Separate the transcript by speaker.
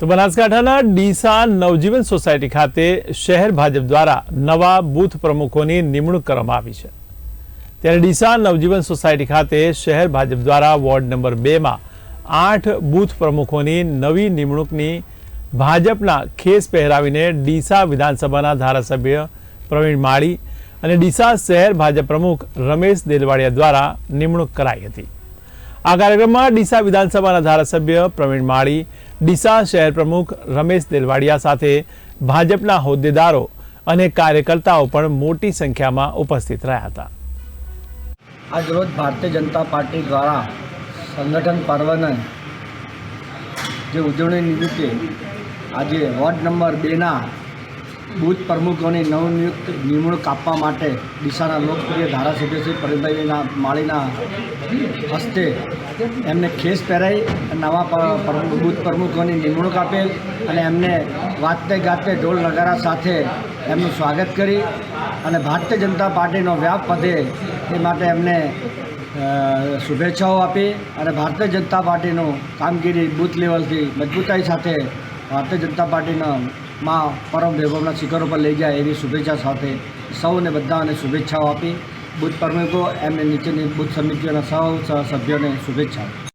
Speaker 1: તો બનાસકાંઠાના ડીસા નવજીવન સોસાયટી ખાતે શહેર ભાજપ દ્વારા નવા બૂથ પ્રમુખોની નિમણૂક કરવામાં આવી છે. ત્યારે ડીસા નવજીવન સોસાયટી ખાતે શહેર ભાજપ દ્વારા વોર્ડ નંબર બેમાં આઠ બૂથ પ્રમુખોની નવી નિમણૂકની ભાજપના ખેસ પહેરાવીને ડીસા વિધાનસભાના ધારાસભ્ય પ્રવીણ માળી અને ડીસા શહેર ભાજપ પ્રમુખ રમેશ દેલવાડિયા દ્વારા નિમણૂક કરાઈ હતી. આ કાર્યક્રમમાં ડીસા વિધાનસભાના ધારાસભ્ય પ્રવીણ માળી ડીસા શહેર પ્રમુખ રમેશ દેલવાડિયા સાથે ભાજપના હોદ્દેદારો અને કાર્યકર્તાઓ પણ મોટી સંખ્યામાં ઉપસ્થિત રહ્યા હતા.
Speaker 2: આજરોજ ભારતીય જનતા પાર્ટી દ્વારા સંગઠન પર્વને જે ઉજવણી નિમિત્તે આજે વોર્ડ નંબર બેના બૂથ પ્રમુખોની નવનિયુક્ત નિમણૂક આપવા માટે ડીસાના લોકપ્રિય ધારાસભ્ય શ્રી પરિભાઈના માળીના હસ્તે એમને ખેસ પહેરાઈ નવા બુથ પ્રમુખોની નિમણૂક આપેલ અને એમને વાતે ગાતે ઢોલ નગારા સાથે એમનું સ્વાગત કરી અને ભારતીય જનતા પાર્ટીનો વ્યાપ વધે એ માટે એમને શુભેચ્છાઓ આપી અને ભારતીય જનતા પાર્ટીનું કામગીરી બૂથ લેવલથી મજબૂતાઈ સાથે ભારતીય જનતા પાર્ટીના માં પરમ વૈભવના શિખરો પર લઈ જાય એવી શુભેચ્છા સાથે સૌને બધાને શુભેચ્છાઓ આપી. બુધ પ્રમુખો એમને નીચેની બૂથ સમિતિઓના સૌ સભ્યોને શુભેચ્છાઓ.